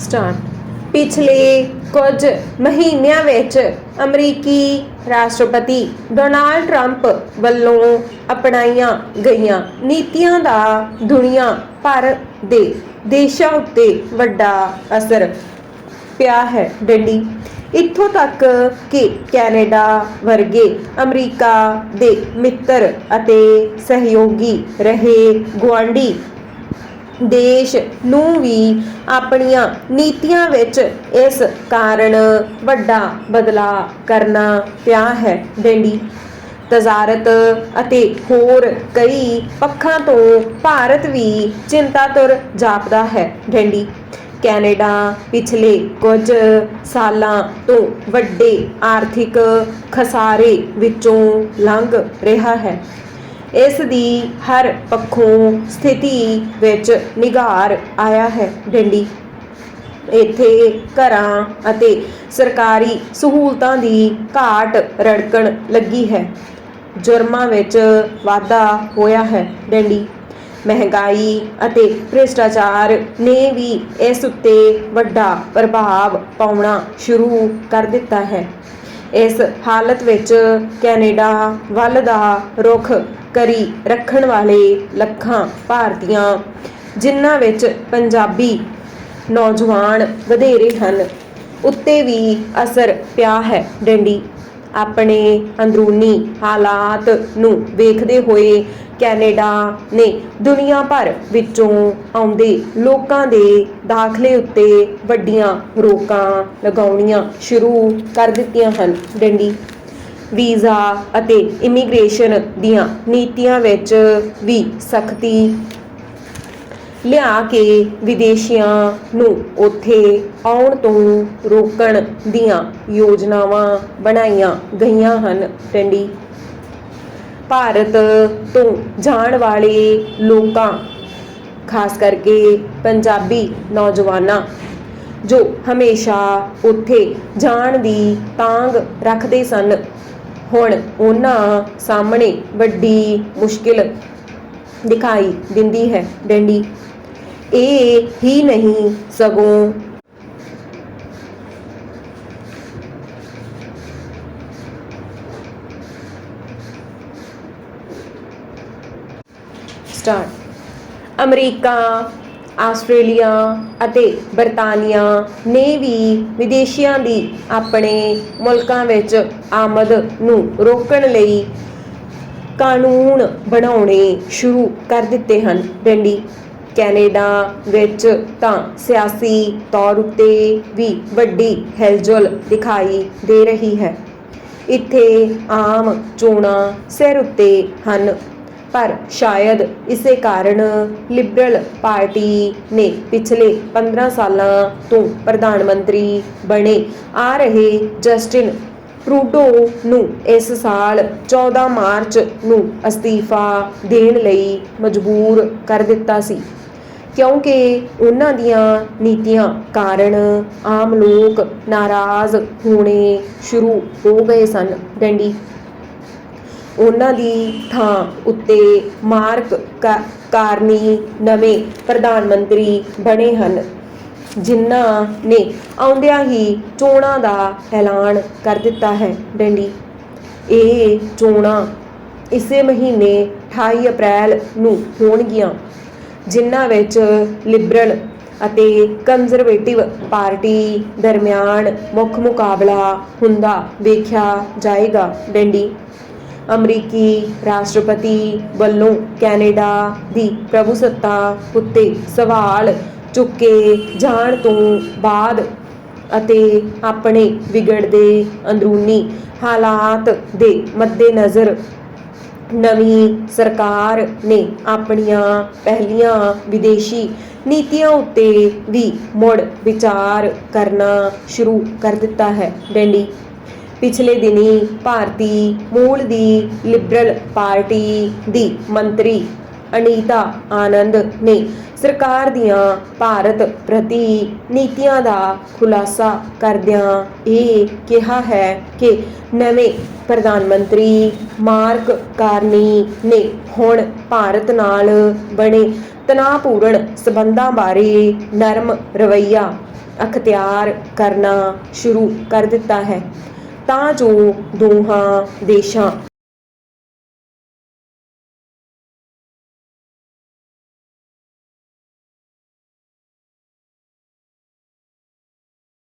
Start ਪਿਛਲੇ ਕੁਝ ਮਹੀਨਿਆਂ ਵਿੱਚ ਅਮਰੀਕੀ ਰਾਸ਼ਟਰਪਤੀ ਡੋਨਾਲਡ ਟਰੰਪ ਵੱਲੋਂ ਅਪਣਾਈਆਂ ਗਈਆਂ ਨੀਤੀਆਂ ਦਾ ਦੁਨੀਆ ਭਰ ਦੇ ਦੇਸ਼ਾਂ ਉੱਤੇ ਵੱਡਾ ਅਸਰ ਪਿਆ ਹੈ ਡੰਡੀ। ਇੱਥੋਂ ਤੱਕ ਕਿ ਕੈਨੇਡਾ ਵਰਗੇ ਅਮਰੀਕਾ ਦੇ ਮਿੱਤਰ ਅਤੇ ਸਹਿਯੋਗੀ ਰਹੇ ਗੁਆਂਢੀ ਦੇਸ਼ ਨੂੰ ਵੀ ਆਪਣੀਆਂ ਨੀਤੀਆਂ ਵਿੱਚ ਇਸ ਕਾਰਨ ਵੱਡਾ ਬਦਲਾਅ ਕਰਨਾ ਪਿਆ ਹੈ। ਡੈਂਡੀ, ਤਜ਼ਾਰਤ ਅਤੇ ਹੋਰ ਕਈ ਪੱਖਾਂ ਤੋਂ ਭਾਰਤ ਵੀ ਚਿੰਤਾਤੁਰ ਜਾਪਦਾ ਹੈ। ਡੈਂਡੀ, ਕੈਨੇਡਾ ਪਿਛਲੇ ਕੁਝ ਸਾਲਾਂ ਤੋਂ ਵੱਡੇ ਆਰਥਿਕ ਖਸਾਰੇ ਵਿੱਚੋਂ ਲੰਘ ਰਿਹਾ ਹੈ। ਇਸ ਦੀ ਹਰ ਪੱਖੋਂ ਸਥਿਤੀ ਵਿੱਚ ਨਿਘਾਰ ਆਇਆ ਹੈ ਡੰਡੀ। ਇੱਥੇ ਘਰਾਂ ਅਤੇ ਸਰਕਾਰੀ ਸਹੂਲਤਾਂ ਦੀ ਘਾਟ ਰੜਕਣ ਲੱਗੀ ਹੈ। ਜੁਰਮਾਂ ਵਿੱਚ ਵਾਧਾ ਹੋਇਆ ਹੈ ਡੰਡੀ। ਮਹਿੰਗਾਈ ਅਤੇ ਭ੍ਰਿਸ਼ਟਾਚਾਰ ਨੇ ਵੀ ਇਸ ਉੱਤੇ ਵੱਡਾ ਪ੍ਰਭਾਵ ਪਾਉਣਾ ਸ਼ੁਰੂ ਕਰ ਦਿੱਤਾ ਹੈ। ਇਸ ਹਾਲਤ ਵਿੱਚ ਕੈਨੇਡਾ ਵੱਲ ਦਾ ਰੁਖ ਕਰੀ ਰੱਖਣ ਵਾਲੇ ਲੱਖਾਂ ਭਾਰਤੀਆਂ, ਜਿਨ੍ਹਾਂ ਵਿੱਚ ਪੰਜਾਬੀ ਨੌਜਵਾਨ ਵਧੇਰੇ ਹਨ, ਉੱਤੇ ਵੀ ਅਸਰ ਪਿਆ ਹੈ ਡੰਡੀ। ਆਪਣੇ ਅੰਦਰੂਨੀ ਹਾਲਾਤ ਨੂੰ ਵੇਖਦੇ ਹੋਏ ਕੈਨੇਡਾ ਨੇ ਦੁਨੀਆ ਭਰ ਵਿੱਚੋਂ ਆਉਂਦੇ ਲੋਕਾਂ ਦੇ ਦਾਖਲੇ ਉੱਤੇ ਵੱਡੀਆਂ ਰੋਕਾਂ ਲਗਾਉਣੀਆਂ ਸ਼ੁਰੂ ਕਰ ਦਿੱਤੀਆਂ ਹਨ ਡੰਡੀ। ਵੀਜ਼ਾ ਅਤੇ ਇਮੀਗ੍ਰੇਸ਼ਨ ਦੀਆਂ ਨੀਤੀਆਂ ਵਿੱਚ ਵੀ ਸਖਤੀ ਲਿਆ ਕੇ ਵਿਦੇਸ਼ੀਆਂ ਨੂੰ ਉੱਥੇ ਆਉਣ ਤੋਂ ਰੋਕਣ ਦੀਆਂ ਯੋਜਨਾਵਾਂ ਬਣਾਈਆਂ ਗਈਆਂ ਹਨ। ਟੰਡੀ, ਭਾਰਤ ਤੋਂ ਜਾਣ ਵਾਲੇ ਲੋਕਾਂ, ਖਾਸ ਕਰਕੇ ਪੰਜਾਬੀ ਨੌਜਵਾਨਾਂ, ਜੋ ਹਮੇਸ਼ਾ ਉੱਥੇ ਜਾਣ ਦੀ ਤਾਂਗ ਰੱਖਦੇ ਸਨ ਹੁਣ ਉਹਨਾਂ ਸਾਹਮਣੇ ਵੱਡੀ ਮੁਸ਼ਕਿਲ ਦਿਖਾਈ ਦਿੰਦੀ ਹੈ, ਡੰਡੀ। ਇਹ ਹੀ ਨਹੀਂ, ਸਗੋਂ ਸਟਾਰਟ। ਅਮਰੀਕਾ ਆਸਟ੍ਰੇਲੀਆ ਅਤੇ ਬਰਤਾਨੀਆ ਨੇ ਵੀ ਵਿਦੇਸ਼ੀਆਂ ਦੀ ਆਪਣੇ ਮੁਲਕਾਂ ਵਿੱਚ ਆਮਦ ਨੂੰ ਰੋਕਣ ਲਈ ਕਾਨੂੰਨ ਬਣਾਉਣੇ ਸ਼ੁਰੂ ਕਰ ਦਿੱਤੇ ਹਨ। ਡੰਡੀ, ਕੈਨੇਡਾ ਵਿੱਚ ਤਾਂ ਸਿਆਸੀ ਤੌਰ ਉੱਤੇ ਵੀ ਵੱਡੀ ਹਿਲਜੁਲ ਦਿਖਾਈ ਦੇ ਰਹੀ ਹੈ। ਇੱਥੇ ਆਮ ਚੋਣਾਂ ਸਿਰ ਉੱਤੇ ਹਨ। ਪਰ ਸ਼ਾਇਦ ਇਸੇ ਕਾਰਨ ਲਿਬਰਲ ਪਾਰਟੀ ਨੇ ਪਿਛਲੇ 15 ਸਾਲਾਂ ਤੋਂ ਪ੍ਰਧਾਨ ਮੰਤਰੀ ਬਣੇ। ਆ ਰਹੇ ਜਸਟਿਨ ਟਰੂਡੋ ਨੂੰ ਇਸ ਸਾਲ 14 ਮਾਰਚ ਨੂੰ ਅਸਤੀਫਾ ਦੇਣ ਲਈ ਮਜਬੂਰ ਕਰ ਦਿੱਤਾ ਸੀ। ਕਿਉਂਕਿ ਉਹਨਾਂ ਦੀਆਂ ਨੀਤੀਆਂ ਕਾਰਨ ਆਮ ਲੋਕ ਨਾਰਾਜ਼ ਹੋਣੇ ਸ਼ੁਰੂ ਹੋ ਗਏ ਸਨ। ਡੰਡੀ ਉਹਨਾਂ ਦੀ ਥਾਂ ਉੱਤੇ ਮਾਰਕ ਕਾ- ਕਾਰਨੀ ਨਵੇਂ ਪ੍ਰਧਾਨ ਮੰਤਰੀ ਬਣੇ ਹਨ, ਜਿਨ੍ਹਾਂ ਨੇ ਆਉਂਦਿਆਂ ਹੀ ਚੋਣਾਂ ਦਾ ਐਲਾਨ ਕਰ ਦਿੱਤਾ ਹੈ। ਡੰਡੀ, ਇਹ ਚੋਣਾਂ ਇਸੇ ਮਹੀਨੇ 28 ਅਪ੍ਰੈਲ ਨੂੰ ਹੋਣਗੀਆਂ, ਜਿਨ੍ਹਾਂ ਵਿੱਚ ਲਿਬਰਲ ਅਤੇ ਕੰਜ਼ਰਵੇਟਿਵ ਪਾਰਟੀ ਦਰਮਿਆਨ ਮੁੱਖ ਮੁਕਾਬਲਾ ਹੁੰਦਾ ਵੇਖਿਆ ਜਾਏਗਾ। ਡੰਡੀ ਅਮਰੀਕੀ ਰਾਸ਼ਟਰਪਤੀ ਵੱਲੋਂ ਕੈਨੇਡਾ ਦੀ ਪ੍ਰਭੂਸੱਤਾ ਉੱਤੇ ਸਵਾਲ ਚੁੱਕੇ ਜਾਣ ਤੋਂ ਬਾਅਦ ਅਤੇ ਆਪਣੇ ਵਿਗੜਦੇ ਅੰਦਰੂਨੀ ਹਾਲਾਤ ਦੇ ਮੱਦੇਨਜ਼ਰ ਨਵੀਂ ਸਰਕਾਰ ਨੇ ਆਪਣੀਆਂ ਪਹਿਲੀਆਂ ਵਿਦੇਸ਼ੀ ਨੀਤੀਆਂ ਉੱਤੇ ਵੀ ਮੁੜ ਵਿਚਾਰ ਕਰਨਾ ਸ਼ੁਰੂ ਕਰ ਦਿੱਤਾ ਹੈ। ਡੈਂਡੀ ਪਿਛਲੇ ਦਿਨੀ ਭਾਰਤੀ ਮੂਲ ਦੀ ਲਿਬਰਲ ਪਾਰਟੀ ਦੀ ਮੰਤਰੀ ਅਨੀਤਾ ਆਨੰਦ ਨੇ ਸਰਕਾਰ ਦੀਆਂ ਭਾਰਤ ਪ੍ਰਤੀ ਨੀਤੀਆਂ ਦਾ ਖੁਲਾਸਾ ਕਰਦਿਆਂ ਇਹ ਕਿਹਾ ਹੈ ਕਿ ਨਵੇਂ ਪ੍ਰਧਾਨ ਮੰਤਰੀ ਮਾਰਕ ਕਾਰਨੀ ਨੇ ਹੁਣ ਭਾਰਤ ਨਾਲ ਬਣੇ ਤਣਾਅਪੂਰਨ ਸਬੰਧਾਂ ਬਾਰੇ ਨਰਮ ਰਵੱਈਆ ਅਖਤਿਆਰ ਕਰਨਾ ਸ਼ੁਰੂ ਕਰ ਦਿੱਤਾ ਹੈ। ਤਾਂ ਜੋ ਦੋਹਾਂ ਦੇਸ਼ਾਂ